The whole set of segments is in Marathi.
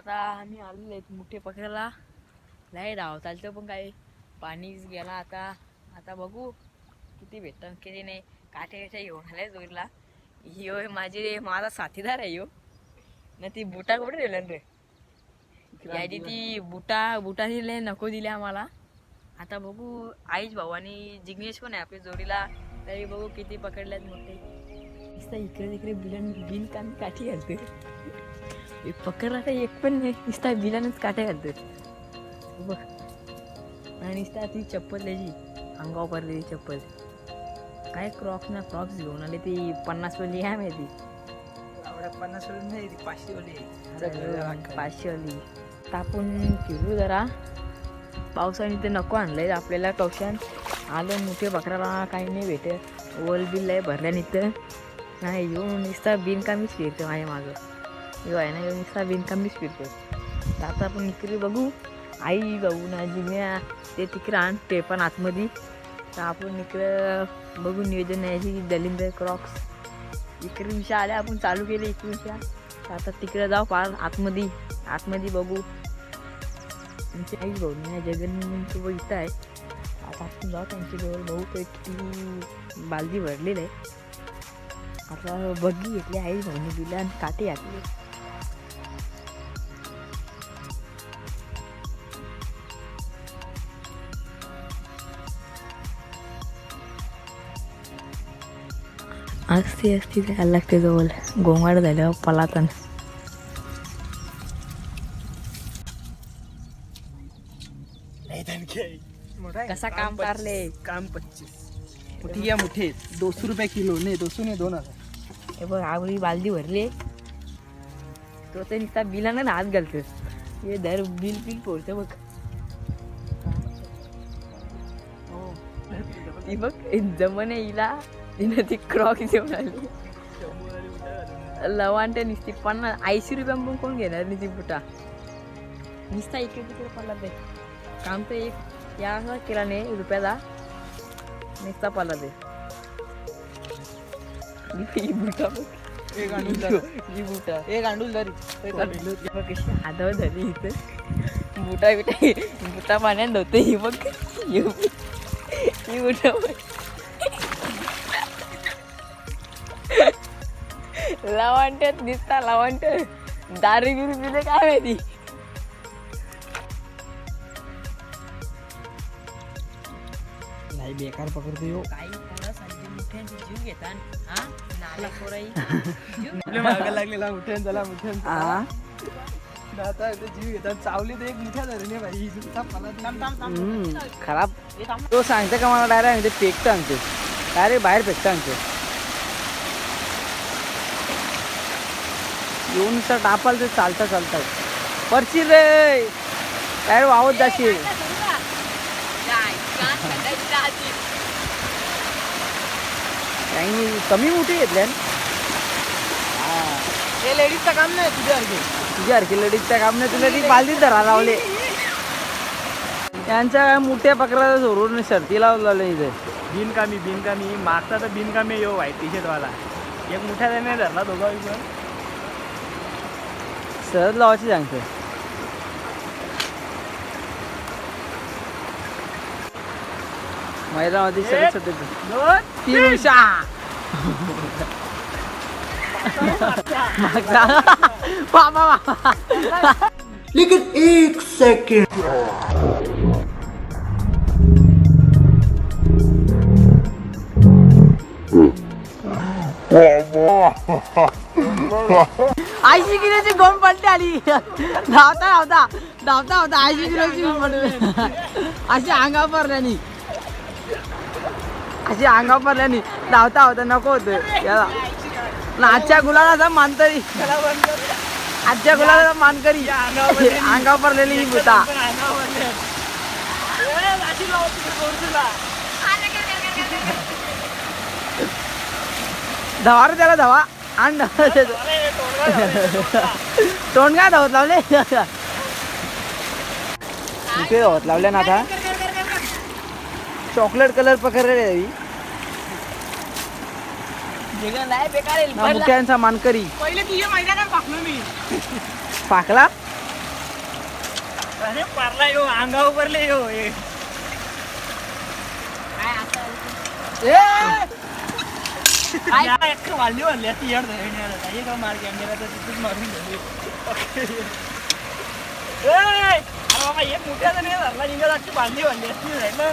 आता आम्ही आलेलो आहेत मोठे पकडायला. नाही धाव चालतं पण काय पाणीच गेला आता. आता बघू किती भेटतं किती नाही. काठे कशा येऊन आल्या जोरला. ह्यो माझे माझा साथीदार आहे ह्यो ना ती बुटा कुठे दिलं रे? यादी ती बुटा बुटा दिले नको दिले आम्हाला. आता बघू आईच भाऊ आणि जिग्नेश पण आहे आपल्या जोडीला. तरी बघू किती पकडल्यात मोठे इकडे तिकडे बिलन बिन कान काठी घालते हे पकडला तर एक पण नाही नुसता बिलानच काट्या घालतो बघ आणि नुसता ती चप्पल त्याची अंगावर पडलेली चप्पल काय क्रॉक्स ना क्रॉक्स घेऊन आले ती पन्नास वाली आहे माहिती पन्नास वाली नाही ती पाचशे वाली आहे. पाचशे वाली तर आपण फिरू जरा पावसाने ते नको आणलंय आपल्याला कौशान आलं मोठे बकराला काही नाही भेटे वल बिल आहे भरल्यानिमित्त नाही येऊन नुसता बिनकामीच फिरतो माझ्या मागं येऊ आहे ना येऊन नुसता बिनकामीच फिरतो तर आता आपण इकडे बघू आई भाऊ ना जुन्या ते तिकडे आण ते पण आतमध्ये. तर आपण इकडं बघू नियोजन याची दलिंद्र क्रॉक्स. इकडे विषय आल्या आपण चालू केले इकडे तर आता तिकडे जाऊ पार आतमध्ये. आतमध्ये बघू. तुमची आई भाऊ नाही जगन सोबत इथं आहे. आता आपण जाऊ त्यांच्याजवळ भाऊ तर किती बालदी भरलेली. आहे आता बघी घेतली आई भाऊने दिल्या आणि काटे घातले. असते असते ते लागते जवळ. गोंगाड झाल्यावर पलातन. कसा काम. कारले? काम पच्चीस. मोठी या मोठे. दोनशे रुपये किलो. नाही दोनशे नाही दोन हजार. हे बघ आवडी बालदी भरली. तो तर नुसता बिलानं ना हात घालतो हे दर बिल बिल पोळतं बघ. ती बघ जमने हिला. तिनं ती क्रॉक घेऊन आली लवांट नुसती. पन्नास ऐंशी रुपया पण कोण घेणार ती बुटा? नुसता इकडे तिकडे पडला ते काम तर एक या केला नाही रुपयाला नुसता पडला ते बुटा एक. ही बुटा. एक गांडूल कशी आदळ झाली इथं. बुटा बिटा बुटा पाण्यात होते ही बघ. ही बघ. ही बुटा बघ लवांट्यात दिसता लवांट दारू बिरू पिले काय माहिती? नाही बेकार पकडतो यो काही पोरं सारखी मोठ्यांचे जीव घेतात. हा? नाला पोराई जीव आपल्या मागा लागलेला हा आता जीव घेतात. चावली तर एक भाई. खराब. तो सांगते का मला डायरेक्ट ते फेकतं सांगते डायरेक्ट बाहेर फेकतं सांगते येऊन नुसतं टापाल ते चालता चालता परशील रे. काय वावत जाशील. काही नाही, कमी मोठी घेतल्या हे. लेडीजचं काम नाही तुझ्यासारखे तुझ्या हरकी लेडीजच्या काम नाही तुला ती बालदीत धरा लावले. त्यांच्या काय मोठ्या पकडाला सोडून शर्ती लावलं इथे. बिनकामी बिनकामी. मागचा तर बिनकामी यो व्हाईट टी शर्टवाला एक मोठ्या त्याने धरला दोघा पण. सहज लावायची सांगते मैदानामध्ये शरद सध्या दोन तीन उषा मागचा बाबा बाबा लेकिन एक सेकंड ऐंशी किलोची गोम पलटी आली. धावता धावता. धावता धावता. ऐंशी किलोची गोम पलटी अशी अंगा पडल्यानी अशी अंगा पडल्यानी धावता धावता नको होतं याला. ना आजच्या गुलाला मानतरी आजच्या गुलाला मानकरी. अंगा पडलेली ही भूता. धावा रे त्याला धावा. आण धावा त्याचं. तोंड काय धावत लावले. इथे धावत ना आता. चॉकलेट कलर पकडले. मुख्यांचा मानकरी. पहिले तुझ्या मैदानात टाकलो मी. पाकला? अरे पारला यो अंगावर पडले यो हे. या, एक वाली वाली अशी येड येणार होता. एक मार कॅमेरा तर तिथेच मारून झाली अरे बाबा एक मोठ्या नाही धरला निघत अशी बांधली वाली असती राहिलं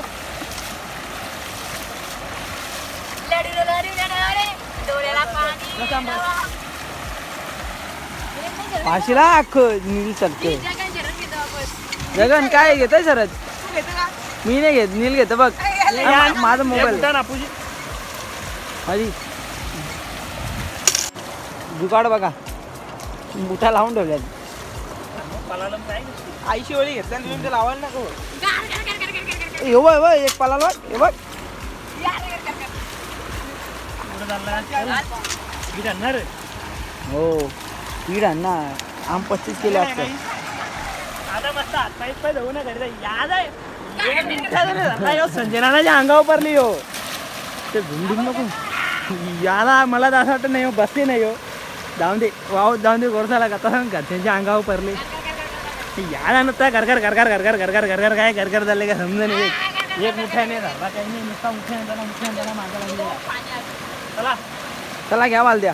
फाशीला अख्खं नील सरते जगन काय घेतोय सरच मी नाही घेत नील घेतो बघ. माझा मोबाईल. माझी जुगाड बघा. मुठा लावून ठेवल्यात. काय आईशी वळी घेतल्या तुम्ही ते लावायला नको. हे बघ बघ, एक पाला हे बघ. हो पीड ना आम पस्तीस केले संजय नानाच्या अंगावर पडली हो ते झुंडून नको. याला मला तर असं वाटतं नाही हो बसले नाही हो. जाऊन दे वाव जाऊन दे गोरसाला का? तसं घरच्यांच्या अंगावर पडले. याला नुसता घरघर घरघर घरघर घरघर घरघर काय घरघर झाले का? समजा नाही. एक एक मुठ्याने धरला काही नाही नुसता मुठ्याने त्याला मुठ्याने त्याला मागा लागलेला चला. चला घ्या वाल द्या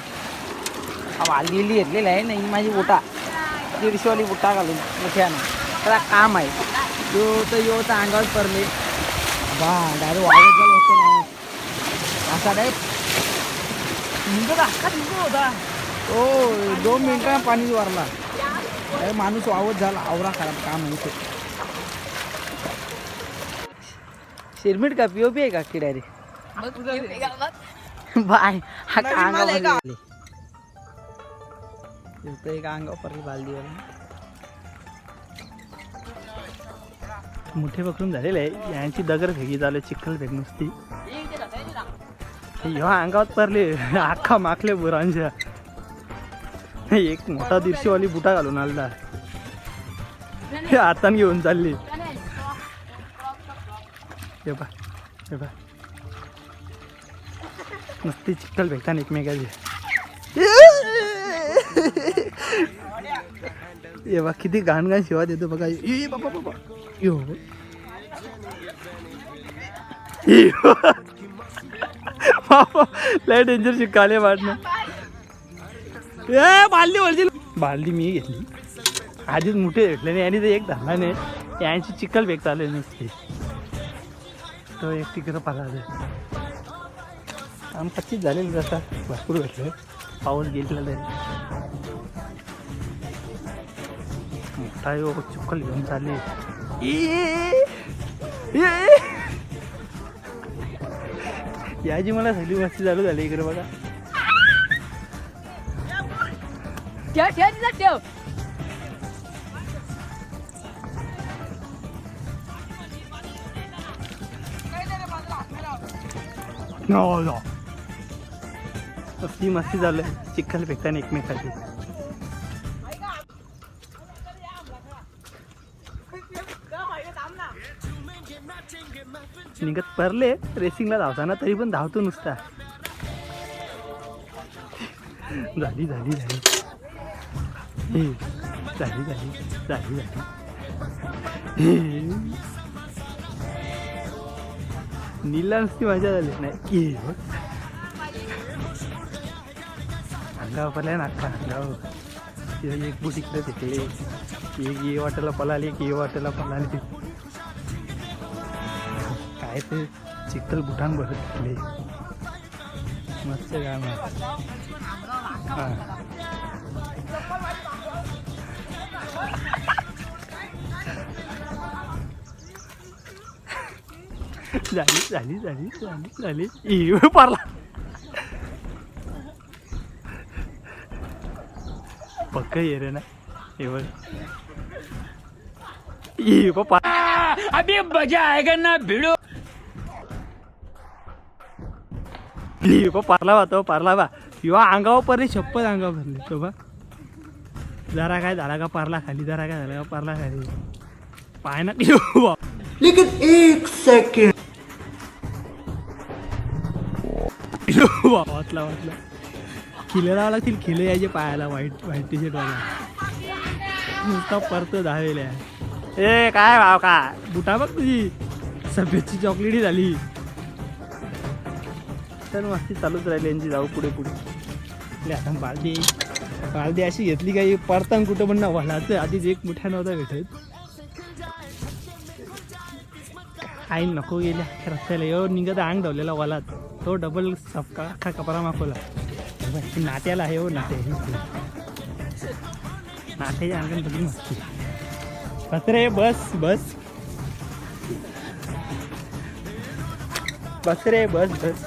हा वालदिली घेतलेली आहे नाही माझी बुटा. दीडशेवाली बुटा घालून मुठ्यानं. त्याला काम आहे. यो तर यो तर अंगावर पडले. बा डायरेक्ट वागत झालं होतं नाही असा डायरेक्ट निघत निघत होता. हो दोन मिनिटां पाणी वारला. अरे माणूस वावत झाला. आवरा खराब काम आहे शिरमीट का पिओपी आहे का की डायरेक्ट बाय हा का अंगावर एक अंगावर पडली बालदीवाला. मोठे पकडून झालेले आहे. यांची दगड फेकी चालू आहे, चिखल फेक नुसती. ह्या अंगावर पडले. अख्खा माखले बुरांच्या. एक मोठा दिवशीवाली बुटा घालून आलता. हे हातान घेऊन चालली. हे बा हे बा नुसती चिखल भेटतात एकमेकाची. ये बा किती घाण घाण शिवा देतो बघा. ए बाबा बाबा. यो. लय डेंजर शिकाले वाटणं ए बालदी वळची बालदी मी घेतली. आधीच मोठे भेटले नाही आणि ते एक धरला नाही. यांची चिखल बेक चालू नसते. तो एक तिकडं पाला आम पच्चीस झालेली जसा भरपूर भेटले. पाऊस गेलेला तरी मोठा यो चिखल घेऊन चालले. याची मला सगळी मस्ती चालू झाली इकडे बघा. ठेव ठेव तिथं ठेव. नो नो मस्ती मस्ती झालं चिखल फेकताना एकमेकाची निघत परले रेसिंगला धावताना तरी पण धावतो नुसता. झाली झाली झाली. हे, झाली झाली झाली. झाली नीला नुसती मजा झाली. नाही की? बघ. अंगावर पडलाय ना अख्खा अंगावर. एक बुट इकडे तिकडे. एक ये वाटेला आली एक ये वाटेला पळाली काय ते चिखल बुटान तिकडे. मस्त काय हां. झाली झाली झाली झाली झाली. इव पारला. पक्क ये रे ना. बघ. इव पा अभी मजा आएगा ना भिड़ो. इव पारला बा तो पारला बा. किंवा अंगावर पडले शपथ अंगावर भरले तो बा. जरा काय झाला का पारला खाली जरा काय झाला का पारला खाली. पाय ना. लेकिन एक सेकंड इव बा. वाचला वाचला खिले लावा लागतील खिले यायचे पायाला व्हाईट व्हाईट टी शर्ट वाला. नुसता परत दहावेल्या ए काय भाव का बुटा बघ तुझी. सफेदची चॉकलेटी झाली. तर मस्ती चालूच राहिली यांची जाऊ पुढे पुढे. आता बालदी. बालदी अशी घेतली काही परतान कुठं पण ना वलाचं आधीच एक मुठ्या नव्हता भेटत. आई नको गेल्या रस्त्याला. एवढ निघत अंग धावलेला वलात. तो डबल सपका अख्खा कपडा माखवला नात्याला नाट्याला आहे हो नाते. ही नाट्याच्या अंगण मस्ती. बस रे बस बस. बस रे बस बस.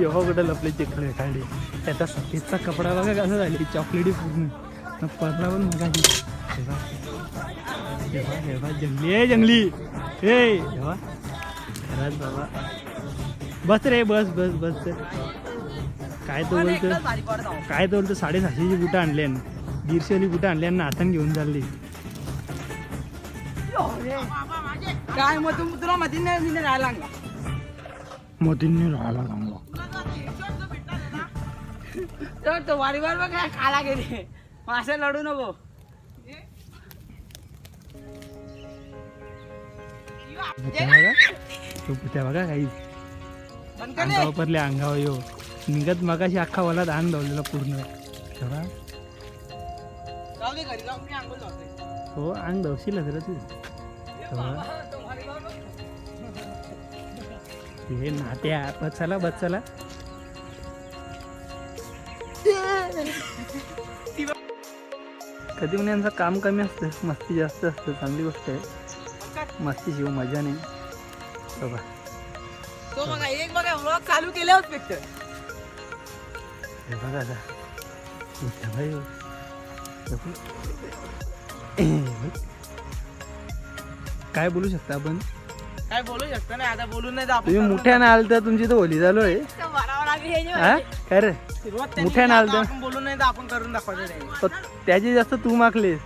यो कुठं लपले चिखल खाली त्याचा सफेदचा कपडा बघा कसं झाली चॉकलेटी पूर्ण. पडला पण मग जंगली आहे जंगली. तेव्हा खरंच बाबा बस रे बस बस बस काय तो बोलतो काय तो बोलतो साडेसहाशेची बुटं आणली दीडशेवाली बुटं आणली आणि हातान घेऊन चालली काय मग तुला माहिती नाही मी राहायला लागला मोदींनी राहायला लागला तो वारीवर बघ काय खाला गेले मग असं लढू नको तो बुट्या बघा काही. रे. अंगावर यो. निघत मगाशी अख्खा वला धान धावलेला पूर्ण. तेव्हा. हो अंग धावशील रे तू. तेव्हा. हे नाट्या बस चला बस चला. कधी म्हणे यांचं काम कमी असतं मस्ती जास्त असतं चांगली गोष्ट आहे. मस्ती शिव मजा नाही. तो बघा एक बघा व्लॉग चालू केल्यावर पिक्चर हे बघा आता. काय बोलू शकता आपण? काय बोलू शकतो नाही आता बोलून नाही आपण तुम्ही मोठ्यानं आल तर तुमची तर होली चालू आहे. हे काय रे? मोठ्यानं आलं तर. बोलून नाही तर आपण करून दाखवायचं नाही. पण त्याची जास्त तू मागलीस.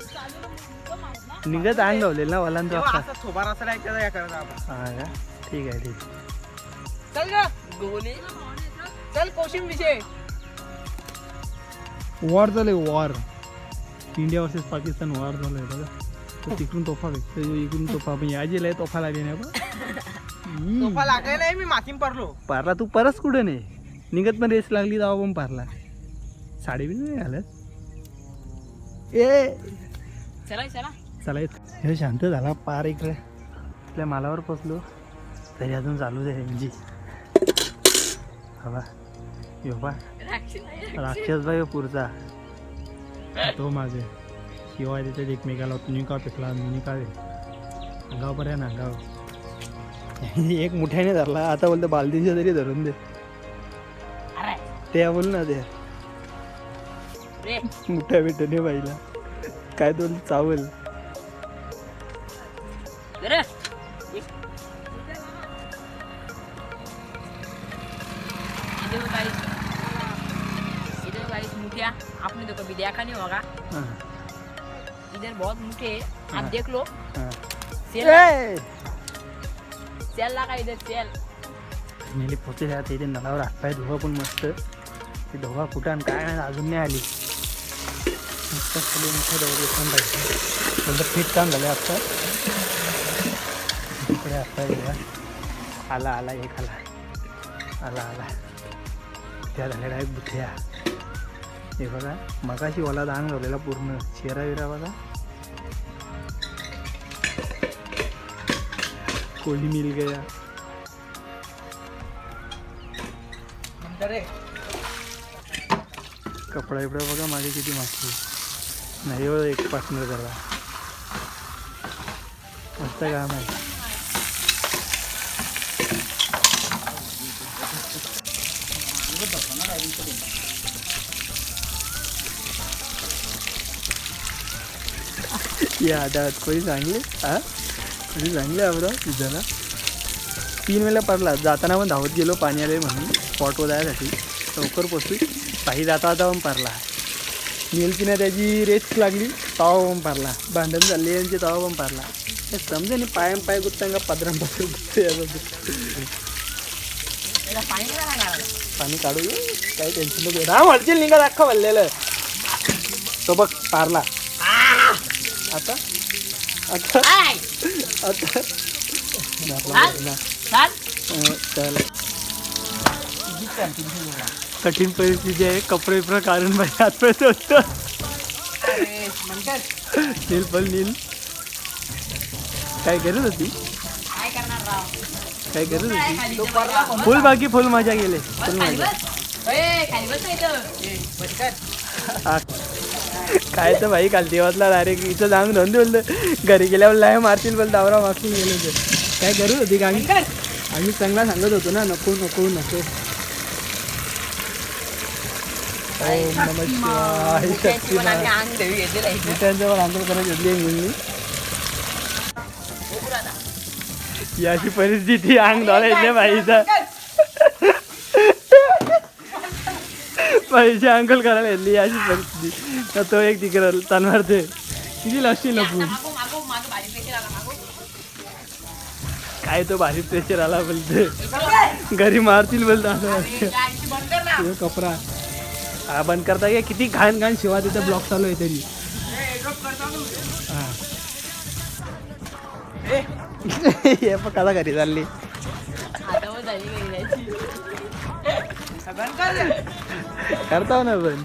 निघत अंग लावलेलं ना अख्खा असं थोबार असं राहायचं या आपण. हा का? ठीक आहे ठीक आहे. चल ग. गोली चल कोशिम वॉर झालंय war India versus Pakistan war झालंय बघा. तिकडून तोफा भेटतो इकडून तोफा. पण याजी लय तोफा लागली. हम्म. तोफा लागले नाही मी मातीम पडलो. पारला तू परस कुठे नाही निघत पण रेस लागली तेव्हा पण पारला. साडी बी नाही घालत. ए! चला चला. चला हे शांत झाला पार इकडे. आपल्या मालावर पोचलो तरी अजून चालूच आहे म्हणजे हवा राक्षस बाई पुरचा. तो माझे. शिवाय तिथे एकमेकाला तुम्ही का पिकला मी का अंगाव पर्यंत ना अंगाव एक मुठ्याने धरला. आता बोलतो बालदीच्या तरी धरून दे. ते बोल ना ते मुठ्या भेटणे बाईला. काय बोल चावल. इधर गाइस मुठिया. आपने तो कभी देखा नहीं होगा. इधर बहुत मुठे हैं। आप देख लो. सेल! सेल लगा इधर सेल. नेली पोते त्यात इथे नलावर हातपाय धुवा पण मस्त. ती धोवा कुठं आणि काय नाही अजून नाही आली. मस्त खाली मोठं दौड पण पाहिजे नंतर फिट काम झालं इकडे आता येऊया आला आला एक आला. आला आला. त्या झाल्या एक बुथ्या. हे बघा मगाशी ओला दान झालेला पूर्ण. चेहरा विरा बघा. कोळी मिल गया. कपडा बिपडा बघा मागे किती मागते नाही हो एक पार्टनर करा मस्त काम आहे. या आधारात कोणी चांगले हा कोणी चांगले आवडा तुझ्याला तीन वेळेला पडला. जाताना पण धावत गेलो पाणी आले म्हणून. स्पॉट जायसाठी. लवकर पोचली. काही जाता जाता पण पारला नेलची ना त्याची रेस लागली. तवा पण पारला भांडण झाले यांचे तवा पण पारला हे समजे नाही पायम पाय गुत्तांगा पदराम पत्र गुत्ते पाणी काढू ये. काही टेन्शन नको. राम हडचील निघा अख्खा भरलेलं. तो बघ पारला. आता? आता? आता. कठीण परिस्थिती आहे. कपडे पण काढून पाहिजे हातपाय होतं. नील पण नील. काय करत होती? काय करत होती? फुल बाकी फुल मजा गेले फुल मजा. काय तर भाई काल देवातला डायरेक्ट इथं जाऊन धंदे बोललं घरी गेल्यावर लाय मारतील बोल दावरा मागून गेले ते. काय करत होती का आम्ही? आम्ही चांगला सांगत होतो ना नको नको नको. ओम नमः शिवाय शक्तिमान मिठांचं पण आंदोलन करायला घेतली आहे अशी परिस्थिती अंग धरायचे बाईचा पैसे अंकल करायला घेतली अशी परिस्थिती. तर तो एक तिकडं तनवार ते. किती लक्षी लपून. काय तो भारी प्रेशर आला बोलते घरी मारतील बोलतो असं कपडा. हा बंद करता किती घाण घाण शिवा तिथं ब्लॉक चालू आहे तरी हे पण कसा घरी चालली. करता ना पण.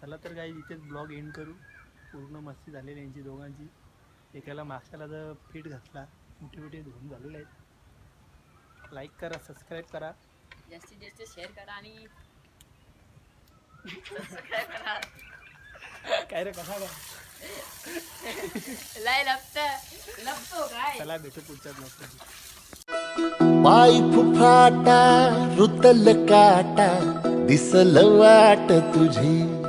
चला तर काही इथेच ब्लॉग एंड करू. पूर्ण मस्ती झालेली यांची दोघांची. एकाला मागच्याला तर फिट घातला मोठे मोठे धुवून झालेले आहेत. लाईक करा सबस्क्राईब करा. जास्तीत जास्त शेअर करा आणि काय रे कसा काय लय लपत. लपतो काय? चला भेटू पुढच्या ब्लॉग पाय फुफाटा रुतल काटा दिसल वाट तुझी.